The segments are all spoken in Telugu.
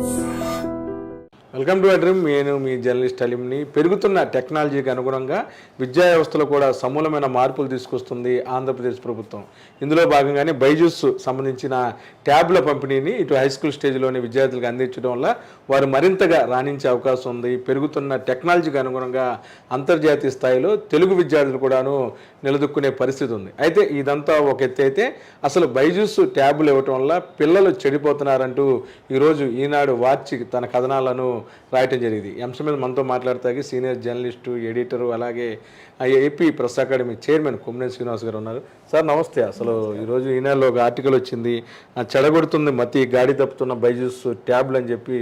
Lord. Welcome to అడ్రీమ్. నేను మీ జర్నలిస్ట్ అలిమ్ని పెరుగుతున్న టెక్నాలజీకి అనుగుణంగా విద్యా వ్యవస్థలో కూడా సమూలమైన మార్పులు తీసుకొస్తుంది ఆంధ్రప్రదేశ్ ప్రభుత్వం. ఇందులో భాగంగానే బైజూస్ సంబంధించిన ట్యాబ్ల పంపిణీని ఇటు హై స్కూల్ స్టేజ్లోని విద్యార్థులకు అందించడం వల్ల వారు మరింతగా రాణించే అవకాశం ఉంది. పెరుగుతున్న టెక్నాలజీకి అనుగుణంగా అంతర్జాతీయ స్థాయిలో తెలుగు విద్యార్థులు కూడాను నిలదొక్కునే పరిస్థితి ఉంది. అయితే ఇదంతా ఒక ఎత్తు అయితే అసలు బైజూస్ ట్యాబ్లు ఇవ్వటం వల్ల పిల్లలు చెడిపోతున్నారంటూ ఈరోజు ఈనాడు వార్చి తన కథనాలను రాయటం జరిగింది. ఈ అంశం మీద మనతో మాట్లాడతాకి సీనియర్ జర్నలిస్టు ఎడిటరు అలాగే AP press academy chairman Kommineni Srinivas గారు ఉన్నారు. సార్ నమస్తే. అసలు ఈరోజు ఈనాడులో ఒక ఆర్టికల్ వచ్చింది. చెడగొడుతుంది మతి గాడి తప్పుతున్న బైజూస్ ట్యాబ్లు అని చెప్పి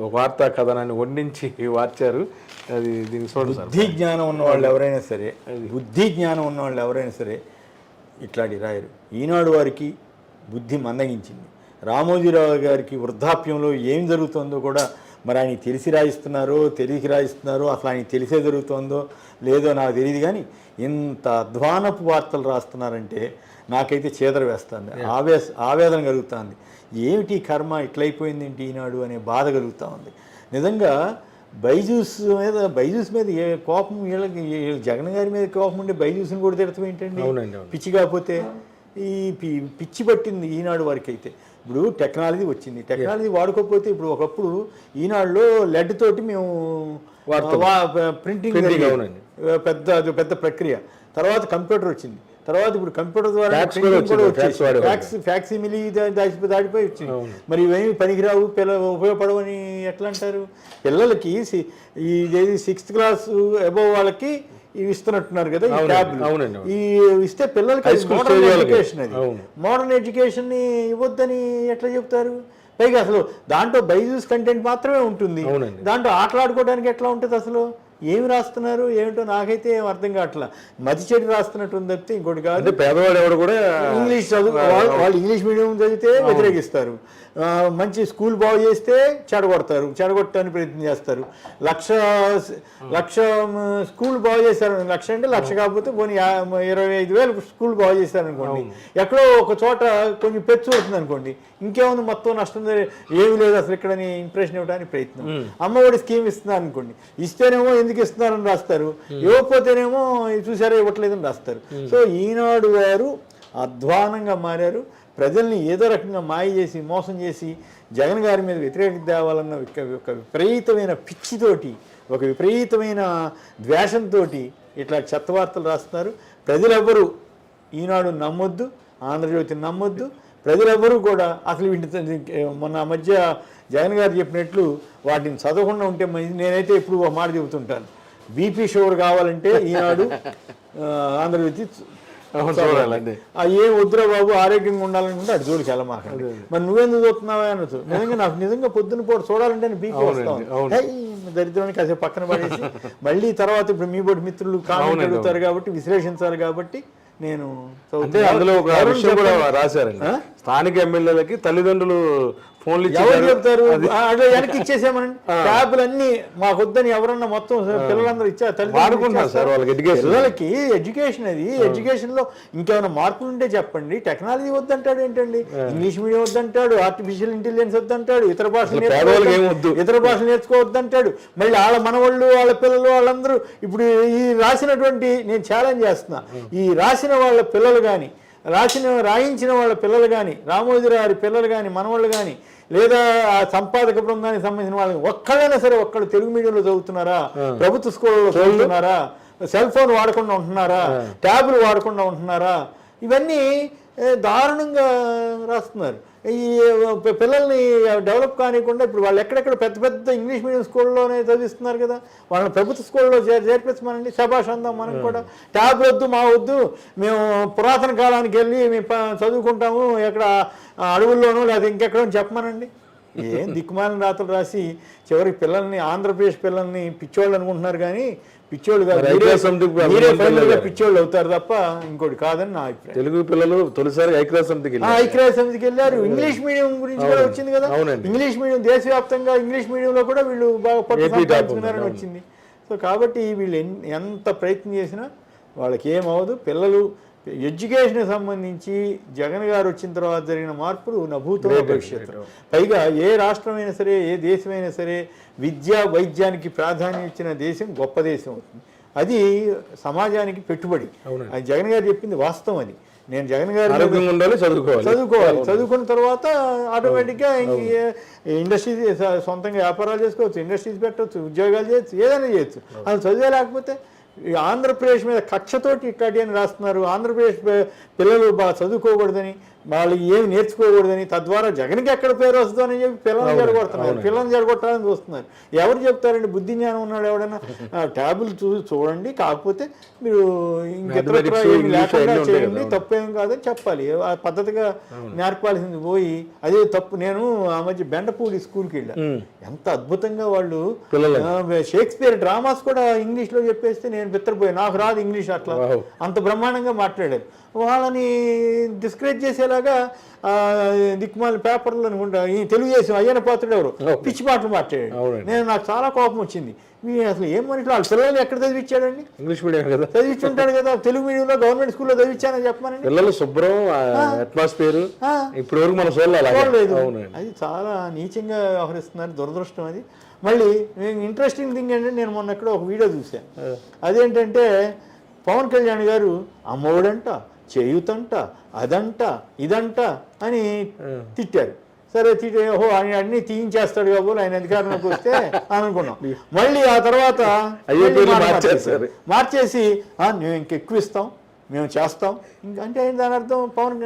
ఒక వార్తా కథనాన్ని వండించి వార్చారు. అది దీనికి చూడండి బుద్ధి జ్ఞానం ఉన్న వాళ్ళు ఎవరైనా సరే బుద్ధి జ్ఞానం ఉన్న వాళ్ళు ఎవరైనా సరే ఇట్లాంటి రాయరు. ఈనాడు వారికి బుద్ధి మందగించింది. రామోజీరావు గారికి వృద్ధాప్యంలో ఏం జరుగుతుందో కూడా మరి ఆయన తెలిసి రాయిస్తున్నారో తెలియక రాయిస్తున్నారో అసలు ఆయన తెలిసే జరుగుతుందో లేదో నాకు తెలియదు కానీ ఇంత అధ్వానపు వార్తలు రాస్తున్నారంటే నాకైతే చేదర వేస్తుంది. ఆవేశ ఆవేదన కలుగుతుంది. ఏమిటి కర్మ ఇట్లయిపోయింది ఏంటి ఈనాడు అనే బాధ కలుగుతూ ఉంది. నిజంగా బైజూస్ మీద బైజూస్ మీద ఏ కోపం వీళ్ళకి వీళ్ళ జగన్ గారి మీద కోపం ఉంటే బైజూస్ని కూడా తిడతాం ఏంటండి. పిచ్చి కాకపోతే ఈ పి- పిచ్చి పట్టింది ఈనాడు వరకు అయితే ఇప్పుడు టెక్నాలజీ వచ్చింది. టెక్నాలజీ వాడుకోకపోతే ఇప్పుడు ఒకప్పుడు ఈనాడులో లెడ్ తోటి మేము ప్రింటింగ్. పెద్ద అది పెద్ద ప్రక్రియ. తర్వాత కంప్యూటర్ వచ్చింది. తర్వాత ఇప్పుడు కంప్యూటర్ ద్వారా. ఫ్యాక్స్ ఫ్యాక్సిమిలీ దాచి దాటిపోయి వచ్చింది. మరి ఇవేమి పనికిరావు? పిల్ల ఉపయోగపడవని ఎట్లా అంటారు? పిల్లలకి ఈ సిక్స్త్ క్లాస్ అబోవ్ వాళ్ళకి ఇవి ఇస్తున్నట్టున్నారు కదా ఈ ట్యాబ్లు. ఈ ఇస్తే పిల్లలకి మోడర్న్. ఎడ్యుకేషన్ అది. మోడర్న్ ఎడ్యుకేషన్ని ఇవ్వద్దని ఎట్లా చెప్తారు? పైగా అసలు దాంట్లో బైజూస్ కంటెంట్ మాత్రమే ఉంటుంది. దాంట్లో ఆటలాడుకోవడానికి ఎట్లా ఉంటుంది అసలు? ఏమి రాస్తున్నారు? ఏమిటో నాకైతే ఏం అర్థం కావట్లా. మతి చెడు రాస్తున్నట్టు ఉంది తప్పితే ఇంకోటి కాదు. పేదవాడు ఎవడు కూడా ఇంగ్లీష్ చదువు వాళ్ళు ఇంగ్లీష్ మీడియం చదివితే వ్యతిరేకిస్తారు. మంచి స్కూల్ బాగు చేస్తే చెడగొడతారు చెడగొట్టడానికి ప్రయత్నం చేస్తారు. లక్ష లక్ష స్కూల్ బాగు చేశారు లక్ష అంటే లక్ష కాకపోతే పోనీ ఇరవై ఐదు వేలు స్కూల్ బాగు చేశారు అనుకోండి ఎక్కడో ఒక చోట కొంచెం పెచ్చు అవుతుంది అనుకోండి ఇంకేముంది మొత్తం నష్టం ఏమీ లేదు అసలు ఇక్కడ ఇంప్రెషన్ ఇవ్వడానికి ప్రయత్నం. అమ్మఒడి స్కీమ్ ఇస్తున్నారు అనుకోండి ఇస్తేనేమో ఎందుకు ఇస్తున్నారని రాస్తారు ఇవ్వకపోతేనేమో చూసారా ఇవ్వట్లేదని రాస్తారు. సో ఈనాడు వారు అధ్వానంగా మారారు ప్రజల్ని ఏదో రకంగా మాయ చేసి మోసం చేసి జగన్ గారి మీద వ్యతిరేకత తేవాలన్న ఒక విపరీతమైన పిచ్చితోటి ఒక విపరీతమైన ద్వేషంతో ఇట్లా చెత్త వార్తలు రాస్తున్నారు. ప్రజలెవ్వరూ ఈనాడు నమ్మొద్దు ఆంధ్రజ్యోతి నమ్మొద్దు. ప్రజలెవ్వరూ కూడా అసలు వీటిని మొన్న మధ్య జగన్ గారు చెప్పినట్లు వాటిని చదవకుండా ఉంటే నేనైతే ఇప్పుడు ఒక మాట చెబుతుంటాను. బీపీ షుగర్ కావాలంటే ఈనాడు ఆంధ్రజ్యోతి చూడాలండి ఆ ఏం వద్దురా బాబు ఆరోగ్యంగా ఉండాలనుకుంటే అటు జోలికి వెళ్ళమాకండి మరి నువ్వెందుకు చూస్తున్నావా అనొచ్చు నిజంగా నాకు నిజంగా పొద్దున పూట చూడాలంటే నేను బీపీ వస్తాను. దరిద్రానికి కాసేపు పక్కన పడేసి మళ్ళీ తర్వాత ఇప్పుడు మీ బోటి మిత్రులు కామెంట్ అడుగుతారు కాబట్టి విశ్లేషించాలి కాబట్టి నేను. అందులో ఒక విషయం కూడా. రాశారండి? స్థానిక ఎమ్మెల్యేలకి తల్లిదండ్రులు ఫోన్లు ఎవరు చెప్తారు? అట్లా వెనక్కి ఇచ్చేసామనండి ట్యాబ్లు అన్ని మాకొద్దని ఎవరన్నా మొత్తం పిల్లలందరూ ఇచ్చారు తల్లిదండ్రులు. సార్ వాళ్ళకి. పిల్లలకి ఎడ్యుకేషన్ అది. ఎడ్యుకేషన్లో ఇంకేమైనా మార్పులు ఉంటే చెప్పండి. టెక్నాలజీ వద్దంటాడు ఏంటండి? ఇంగ్లీష్ మీడియం వద్దంటాడు. ఆర్టిఫిషియల్ ఇంటెలిజెన్స్ వద్దంటాడు. ఇతర భాషలు నేర్చుకోవద్దు- వద్దు. ఇతర భాషలు నేర్చుకోవద్దంటాడు. మళ్ళీ వాళ్ళ మనవాళ్ళు వాళ్ళ పిల్లలు వాళ్ళందరూ ఇప్పుడు ఈ రాసినటువంటి నేను ఛాలెంజ్ చేస్తున్నా. ఈ రాసిన వాళ్ళ పిల్లలు కానీ రాసిన రాయించిన వాళ్ళ పిల్లలు కానీ రామోజీరావు పిల్లలు కానీ మనవాళ్ళు కానీ లేదా ఆ సంపాదక బృందానికి సంబంధించిన వాళ్ళకి ఒక్కళ్ళైనా సరే ఒక్కళ్ళు తెలుగు మీడియంలో చదువుతున్నారా? ప్రభుత్వ స్కూళ్ళలో చదువుతున్నారా? సెల్ ఫోన్ వాడకుండా ఉంటున్నారా? ట్యాబ్లు వాడకుండా ఉంటున్నారా? ఇవన్నీ దారుణంగా రాస్తున్నారు. ఈ పిల్లల్ని డెవలప్ కానివ్వకుండా ఇప్పుడు వాళ్ళు ఎక్కడెక్కడ పెద్ద పెద్ద ఇంగ్లీష్ మీడియం స్కూల్లోనే చదివిస్తున్నారు కదా. వాళ్ళని ప్రభుత్వ స్కూల్లో చేర్ చేర్పించమనండి. శభాష్ అందాం మనం కూడా. ట్యాబ్ వద్దు మా వద్దు. మేము పురాతన కాలానికి వెళ్ళి మేము చదువుకుంటాము. ఎక్కడ అడవుల్లోనూ లేదా ఇంకెక్కడో చెప్పమనండి. ఏం దిక్కుమాలిన రాతలు రాసి చివరికి పిల్లల్ని ఆంధ్రప్రదేశ్ పిల్లల్ని పిచ్చోళ్ళు అనుకుంటున్నారు కానీ పిచ్చోళ్ళు. పిచ్చోళ్ళు అవుతారు తప్ప ఇంకోటి కాదని నా అభిప్రాయం. తెలుగు పిల్లలు తొలిసారి ఐక్యరాజ్య సమితికి. ఐక్యరాజ్య సమితికి వెళ్ళారు. ఇంగ్లీష్ మీడియం గురించి కూడా వచ్చింది కదా? అవునండి. ఇంగ్లీష్ మీడియం దేశవ్యాప్తంగా ఇంగ్లీష్ మీడియంలో కూడా వీళ్ళు బాగా పట్టు AP టాప్ సంపాదించుకున్నారని వచ్చింది. సో కాబట్టి వీళ్ళు ఎంత ప్రయత్నం చేసినా వాళ్ళకి ఏమవదు పిల్లలు ఎడ్యుకేషన్ సంబంధించి జగన్ గారు వచ్చిన తర్వాత జరిగిన మార్పులు నభూతో భవిష్యత్తు. పైగా ఏ రాష్ట్రమైనా సరే ఏ దేశమైనా సరే విద్య వైద్యానికి ప్రాధాన్యం ఇచ్చిన దేశం గొప్ప దేశం అవుతుంది. అది సమాజానికి పెట్టుబడి. అది జగన్ గారు చెప్పింది వాస్తవం అది. నేను జగన్ గారు చదువుకోవాలి. చదువుకోవాలి. చదువుకున్న తర్వాత ఆటోమేటిక్గా ఇండస్ట్రీస్ సొంతంగా వ్యాపారాలు చేసుకోవచ్చు ఇండస్ట్రీస్ పెట్టవచ్చు ఉద్యోగాలు చేయొచ్చు ఏదైనా చేయొచ్చు. అది చదివే లేకపోతే ఈ ఆంధ్రప్రదేశ్ మీద కక్షతోటి ఇట్లాంటి అని రాస్తున్నారు. ఆంధ్రప్రదేశ్ పిల్లలు బాగా చదువుకోకూడదని వాళ్ళు ఏమి నేర్చుకోకూడదని తద్వారా జగన్కి ఎక్కడ పేరు వస్తుందని చెప్పి పిల్లల్ని జడగొడుతున్నారు. పిల్లల్ని జడగొట్టాలని చూస్తున్నారు. ఎవరు చెప్తారండి? బుద్ధి జ్ఞానం ఉన్నాడు ఎవడైనా ట్యాబులు చూ చూడండి. కాకపోతే మీరు ఏమి English లేకుండా చేయండి. కదా. తప్పేం కాదని చెప్పాలి. ఆ పద్ధతిగా నేర్పాల్సింది పోయి అదే తప్పు నేను ఆ మధ్య బెండపూడి స్కూల్కి వెళ్ళా. ఎంత అద్భుతంగా వాళ్ళు షేక్స్పియర్ డ్రామాస్ కూడా ఇంగ్లీష్లో చెప్పేస్తే నేను బిత్తరపోయాను. నాకు రాదు ఇంగ్లీష్ అట్లా. అంత బ్రహ్మాండంగా మాట్లాడారు. వాళ్ళని డిస్కరేజ్ చేసేలాగా దిక్కుమాల పేపర్లో అనుకుంటా ఈ తెలుగుదేశం అయ్యన పాత్రుడు ఎవరు? పిచ్చి మాటలు మాట్లాడాడు. నేను నాకు చాలా కోపం వచ్చింది. మీ అసలు ఏం మనుషులు? వాళ్ళ పిల్లల్ని ఎక్కడ చదివించాడండి? ఇంగ్లీష్ మీడియం కదా. చదివించుంటాడు కదా. తెలుగు మీడియంలో గవర్నమెంట్ స్కూల్లో చదివించానని చెప్పమనండి. పిల్లలు శుభ్రం అట్మాస్ఫియర్ ఆ. ఇప్పటి వరకు మనం చూడాలి చూడలేదు అది చాలా నీచంగా వ్యవహరిస్తున్నారు. దురదృష్టం అది. మళ్ళీ ఇంట్రెస్టింగ్ థింగ్ ఏంటంటే నేను మొన్న ఎక్కడో ఒక వీడియో చూశాను అదేంటంటే పవన్ కళ్యాణ్ గారు అమ్మఒడంట. చేయుతంట అదంట ఇదంట అని తిట్టారు. సరే తిట్టే ఓహో ఆయన అన్ని తీయించేస్తాడు కాబోలు ఆయన అధికారంలోకి వస్తే అని అనుకున్నాం. మళ్ళీ ఆ తర్వాత. మార్చేసి "ఆ, మేము ఇంకెక్కువ ఇస్తాం మేము చేస్తాం. ఇంక అంటే దాని అర్థం పవన్